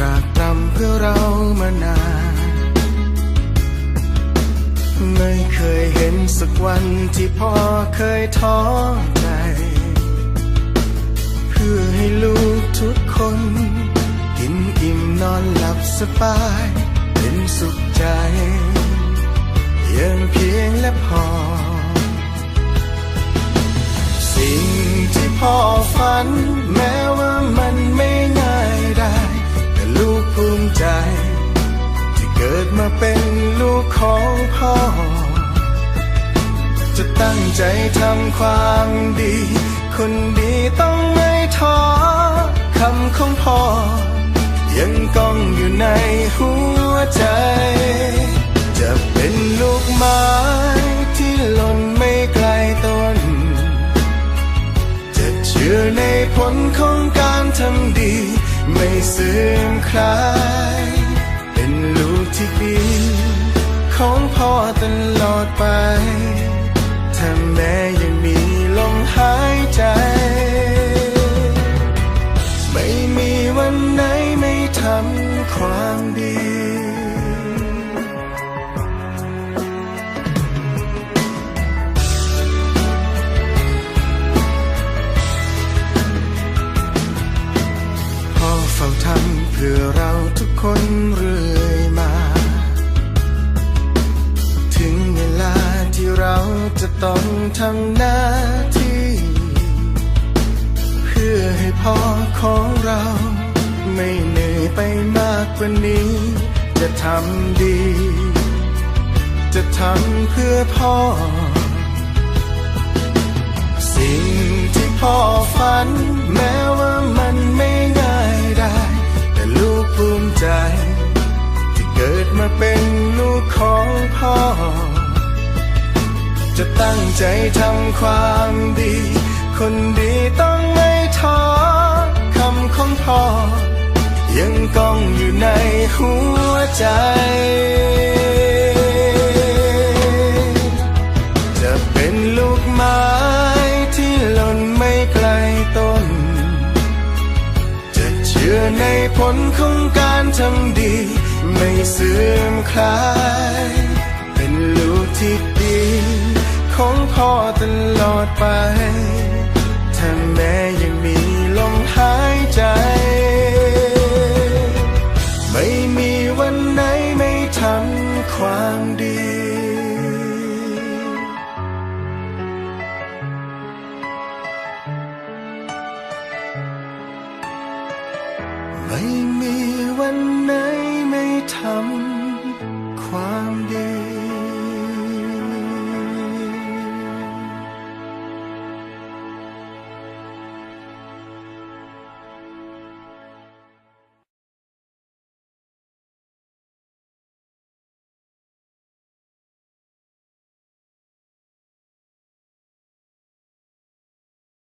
ตรากตรำเพื่อเรามานาน ไม่เคยเห็นสักวันที่พ่อเคยท้อใจ เพื่อให้ลูกทุกคน กินอิ่มนอนหลับสบาย เป็นสุขใจเพียงเพียงและพอ สิ่งที่พ่อฝัน ภูมิใจ ที่เกิดมาเป็นลูกของพ่อ จะตั้งใจทำความดี คนดีต้องไม่ท้อคำของพ่อ ยังก้องอยู่ในหัวใจ จะเป็นลูกไม้ที่หล่นไม่ไกลต้น จะเชื่อในผลของการทำดี ไม่เสื่อมคลาย เป็นลูกที่ดีของพ่อตลอดไป ถ้าแม้ยังมีลมหายใจ ไม่มีวันไหนไม่ทำความดี เฝ้าทำเพื่อเราทุกคนเรื่อยมา ถึงเวลาที่เราจะต้องทำหน้าที่ เพื่อให้พ่อของเรา ไม่เหนื่อยไปมากกว่านี้ จะทำดี จะทำเพื่อพ่อ สิ่งที่พ่อฝัน ใจ ที่เกิดมาเป็นลูกของพ่อ จะตั้งใจทำความดี คนดีต้องไม่ท้อคำของพ่อ ยังก้องอยู่ในหัวใจจะเป็นลูกไม้ที่หล่นไม่ไกลต้นจะเชื่อในผลของก ทำดี ไม่เสื่อมคลาย เป็นลูกที่ดี ของพ่อตลอดไป ถ้าแม้ยังมีลมหายใจ ไม่มีวันไหนไม่ทำความดี